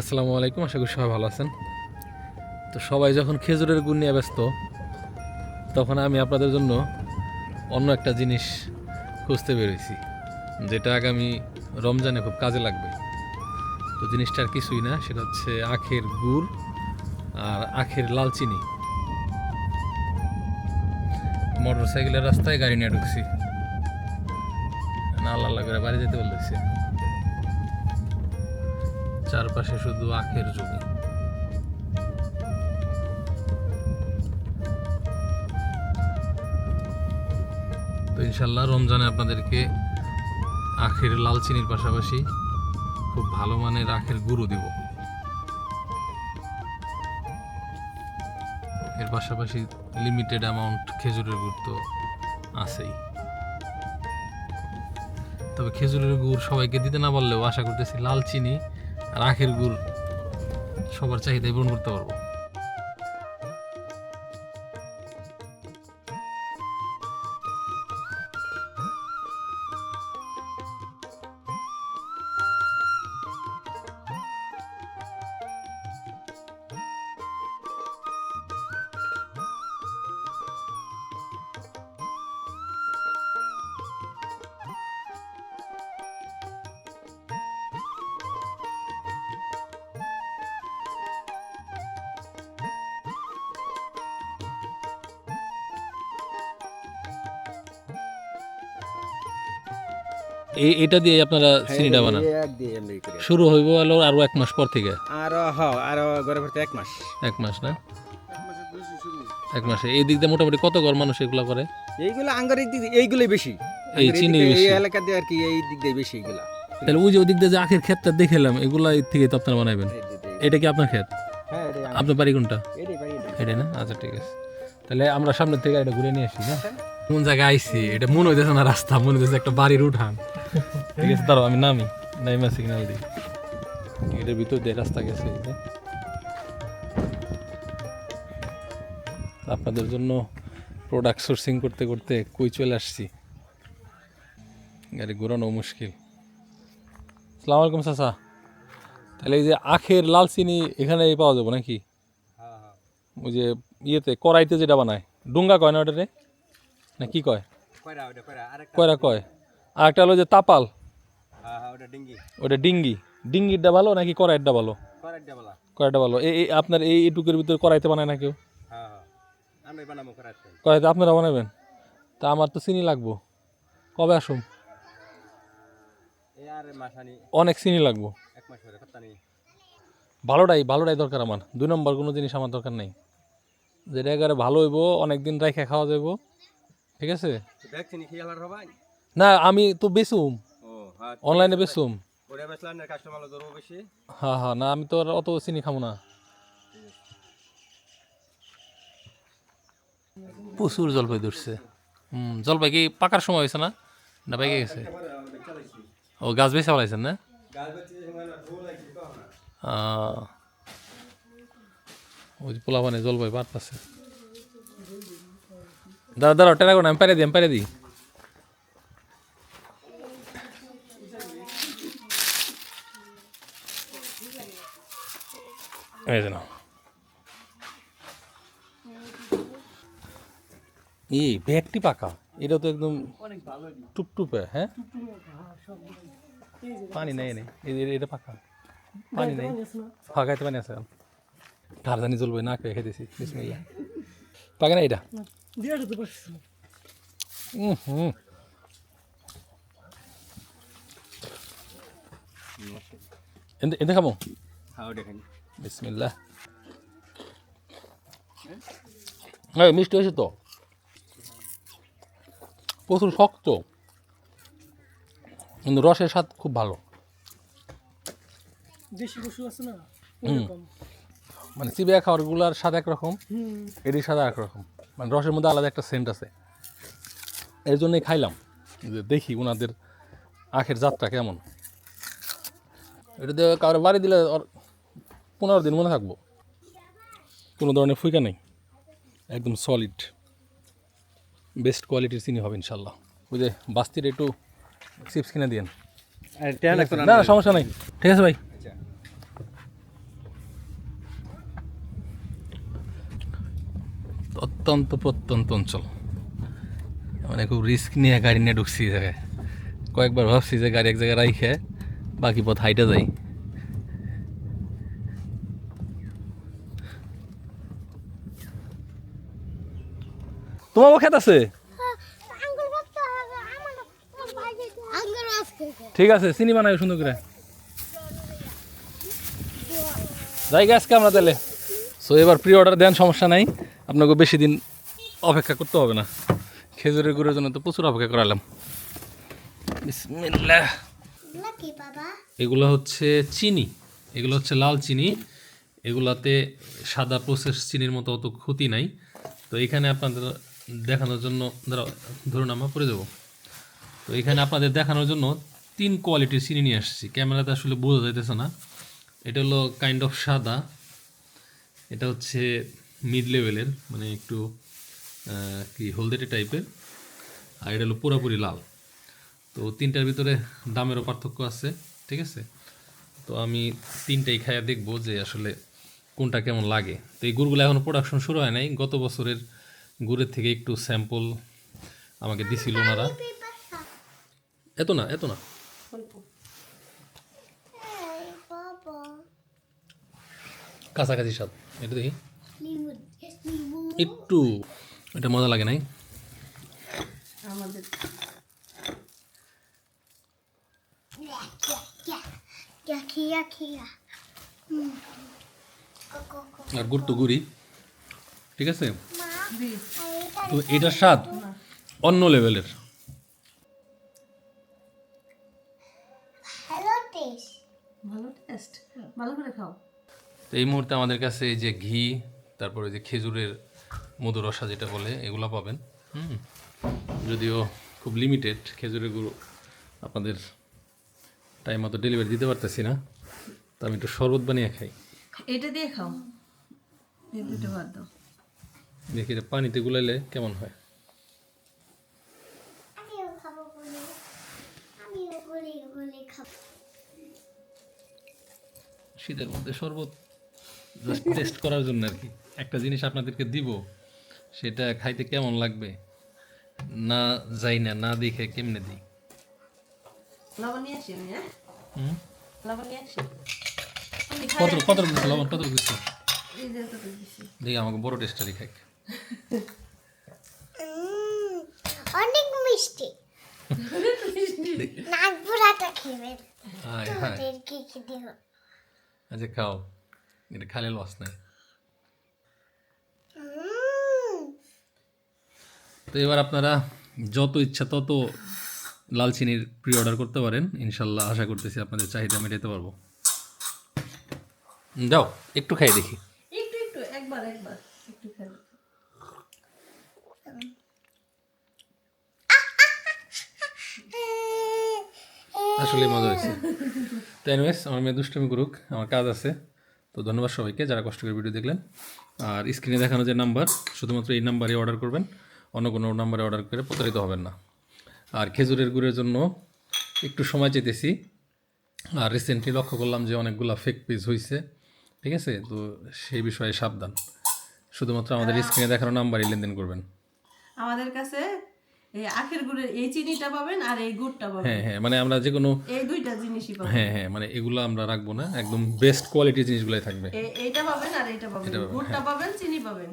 আসসালামু আলাইকুম, আশা করি সবাই ভালো আছেন। তো সবাই যখন খেজুরের গুড় নিয়ে ব্যস্ত, তখন আমি আপনাদের জন্য অন্য একটা জিনিস খুঁজতে বেরোইছি, যেটা আগামী রমজানে খুব কাজে লাগবে। তো জিনিসটা আর কিছুই না, সেটা হচ্ছে আখের গুড় আর আখের লাল চিনি। মোটর সাইকেলের রাস্তায় গাড়ি নিয়ে ঢুকছি। না আল্লাহ করে বাড়ি যেতে বলতেছে। চারপাশে শুধু আখের জমি। তো ইনশাল্লাহ রমজানে আপনাদেরকে আখের লাল চিনির পাশাপাশি খুব ভালো মানের আখের গুঁড়ো দিব। এর পাশাপাশি লিমিটেড অ্যামাউন্ট খেজুরের গুড় তো আছেই। তবে খেজুরের গুড় সবাইকে দিতে না পারলেও আশা করতেছি লাল চিনি আর আখের গুড় সবার চাহিদায় পূরণ করতে পারব। এটা দিয়ে আপনারা চিনিটা বানান। শুরু হইব হলো আরও এক মাস পর থেকে। আর হ আর ঘরে ভরতে এক মাস। এক মাস না? এক মাসে এই দিক দিয়ে মোটামুটি কত ঘর মানুষ এগুলো করে? এইগুলো আঙ্গার দিক এইগুলোই বেশি। এই চিনি বেশি। এই এলাকা দিয়ে আর কি এই দিক দিয়ে বেশি এগুলা। তাহলে ওই যে ওই দিক দিয়ে যে আখের ক্ষেতটা দেখেলাম এগুলা থেকে তো আপনারা বানাবেন দিয়ে। এটা কি আপনার ক্ষেত? হ্যাঁ। আপনার বাড়ি কোনটা? এটাই না? আচ্ছা ঠিক আছে। তাহলে আমরা সামনের থেকে এটা ঘুরে নিয়ে আসি না? কোন জায়গায় আইছি? এটা মনে হইতেছে না রাস্তা মনে হইতেছে একটা বাড়ির উঠান। ঠিক আছে দাঁড়াও আমি নামি। নাইমা সিগন্যাল দিই। এটার ভিতর দিয়ে রাস্তা গেছে আপনাদের জন্য প্রোডাক্ট সোর্সিং করতে করতে কই চলে আসছি? গাড়ি ঘোরানো মুশকিল। সালাম আলাইকুম চাচা। তাহলে এই যে আখের লাল চিনি এখানে পাওয়া যাবে নাকি? ওই যে ইয়েতে কড়াইতে যেটা বানায়। ডুঙ্গা কয় না ওটা রে না কি কয়? কয়রা কয়? আর একটা হলো যে তাপাল। হ্যাঁ হ্যাঁ ওটা ডিঙ্গি। ডিঙ্গিরটা ভালো নাকি কড়াইটা ভালো? কড়াইটা ভালো। এই আপনার এই এটুকুর ভিতরে কড়াইতে বানায় না কেউ? হ্যাঁ কড়াইতে। আপনারা বানাবেন? তা আমার তো চিনি লাগবো। কবে আসুন? অনেক চিনি লাগবো। ভালোটাই ভালোটাই দরকার আমার। দুই নম্বর কোনো জিনিস আমার দরকার নেই। যেটা একেবারে ভালো হইব অনেক দিন রাইখে খাওয়া যাব ঠিক আছে? না আমি তো বেচুম। হ্যাঁ অনলাইনে বেচুম। বেশি? হ্যাঁ হ্যাঁ না আমি তো অত চিনি খাব না। প্রচুর জলপাই ধরছে। হুম জলপাই কি পাকার সময় হয়েছে না? না পাইকে গেছে। ও গাছ বেছে ফেলাইছেন না? ওই পোলা মানে জলপাই পারতেছে দাঁড়া দাঁড়া টেরা করে আমি পারে দিই আমি পারে দিই। এই যে। এই ব্যাগটি পাকা। এটা তো একদম টুপটুপে হ্যাঁ? পানি নেই নেই। এটা পাকা। পানি নেই। ফাঁকাইতে পানি আছে। ধারদানি জ্বলবে, না খেয়ে খেতেছি। বিসমিল্লাহ। পাকে না এটা? হুম। এতে খাব? খাই বিসমিল্লাহ। এই মিষ্টি হয়েছে তো? প্রচুর শক্ত। কিন্তু রসের স্বাদ খুব ভালো। দেশি পশু আছে না হুম। ওরকম। মানে চিবিয়া খাওয়ারগুলার স্বাদ একরকম হুম। এটির স্বাদ একরকম মানে রসের মধ্যে আলাদা একটা সেন্ট আছে। এর জন্যই খাইলাম। যে দেখি ওনাদের আখের জাতটা কেমন। এটা দিয়ে কারও বাড়ি দিলে পনেরো দিন মনে থাকব। কোনো ধরনের ফুইকা নেই। একদম সলিড বেস্ট কোয়ালিটির চিনি হবে ইনশাল্লাহ। ওই যে বাস্তির একটু চিপস কিনে দিয়ে না সমস্যা নেই। ঠিক আছে ভাই। অত্যন্ত প্রত্যন্ত অঞ্চল। মানে খুব রিস্ক নিয়ে গাড়ি নিয়ে ঢুকছি জায়গায়। কয়েকবার ভাবছি যে গাড়ি এক জায়গায় রাইখে বাকি পথ হাইটে যায় তোমার খেত আছে? ঠিক আছে চিনি বানাই সুন্দর করে। যাই আজকে আমরা তাহলে সো এবার প্রি অর্ডার দেন সমস্যা নাই। আপনাকে বেশি দিন অপেক্ষা করতে হবে না। খেজুরের গুড়ের জন্য তো প্রচুর অপেক্ষা করালাম। এগুলো হচ্ছে চিনি। এগুলো হচ্ছে লাল চিনি। এগুলাতে সাদা প্রসেস চিনির মতো অত ক্ষতি নাই। তো এখানে আপনাদের দেখানোর জন্য ধরো ধরুন আমরা পরে দেবো। তো এখানে আপনাদের দেখানোর জন্য তিন কোয়ালিটির চিনি নিয়ে আসছি। ক্যামেরাতে আসলে বোঝা যাইতেছে না। এটা হলো কাইন্ড অফ সাদা। এটা হচ্ছে মিড লেভেলের মানে একটু কি, হলদেটে টাইপের আর এটা হলো পুরোপুরি লাল। তো তিনটার ভিতরে দামেরও পার্থক্য আছে, ঠিক আছে? তো আমি তিনটাই খাইয়া দেখব যে আসলে কোনটা কেমন লাগে। তো এই গুড়গুলো এখনও প্রোডাকশন শুরু হয় নাই। গত বছরের গুড়ের থেকে একটু স্যাম্পল আমাকে দিছিল ওনারা। এত না এত না। কাছাকাছি স্বাদ। এটা দেখি। একটু। এটা মজা লাগে নাই? আর গুড় তো গুড়ি ঠিক আছে? তো এটার স্বাদ অন্য লেভেলের। হ্যালো টেস্ট ভালো টেস্ট ভালো করে খাও। তো এই মুহূর্তে আমাদের কাছে এই যে ঘি তারপরে যে খেজুরের মধু রসা যেটা বলে এগুলো পাবেন। হুম। যদিও খুব লিমিটেড খেজুরের গুঁড়ো আপনাদের টাইম মতো ডেলিভারি দিতে পারতেছি না। তো আমি একটু শরবত বানিয়ে খাই। এটা দিয়ে খাও। এই দুটো বাদ দাও। দেখি এটা পানিতে গুলাইলে কেমন হয়? শীতের মধ্যে শরবত জাস্ট টেস্ট করার জন্য আর কি। একটা জিনিস আপনাদেরকে দিব সেটা খাইতে কেমন লাগবে? না যাই না না দেখে কেমনে দিই? লবণ নিয়ে আসি আমি হ্যাঁ? লবণ নিয়ে আসি? কত কত লবণ কত দিছি। দেখি আমাকে বড় টেস্টারই খাই অনেক মিষ্টি। নাক পুরাটা খেবে কি কি দিব? আচ্ছা খাও। এটা খালে লস নাই। তো এবার আপনারা যত ইচ্ছা তত লাল চিনির প্রি অর্ডার করতে পারেন। ইনশাল্লাহ আশা করতেছি আপনাদের চাহিদা মেটাতে পারব। যাও একটু খাই দেখি। একটু একটু একবার একবার একটু খাই। আসলে মজা হয়েছে। তো এনিওয়েজ আমার মেয়ে দুষ্টমি করুক, আমার কাজ আছে। তো ধন্যবাদ সবাইকে যারা কষ্ট করে ভিডিও দেখলেন। আর স্ক্রিনে দেখানো যে নাম্বার শুধুমাত্র এই নাম্বারে অর্ডার করবেন, অন্য কোনো নাম্বারে অর্ডার করে প্রতারিত হবেন না। আর খেজুরের গুড়ের জন্য একটু সময় চেতেছি আর রিসেন্টলি লক্ষ্য করলাম যে অনেকগুলো ফেক পেজ হয়েছে ঠিক আছে? তো সেই বিষয়ে সাবধান। শুধুমাত্র আমাদের স্ক্রিনে দেখানো নাম্বারই লেনদেন করবেন। আমাদের কাছে এই আখের গুড়ের এই চিনিটা পাবেন আর এই গুড়টা পাবেন। হ্যাঁ হ্যাঁ মানে আমরা যে কোনো এই দুইটা জিনিসই পাবেন। হ্যাঁ হ্যাঁ মানে এগুলো আমরা রাখব না একদম বেস্ট কোয়ালিটি জিনিসগুলাই থাকবে। এইটা পাবেন আর এইটা পাবেন। গুড়টা পাবেন চিনি পাবেন।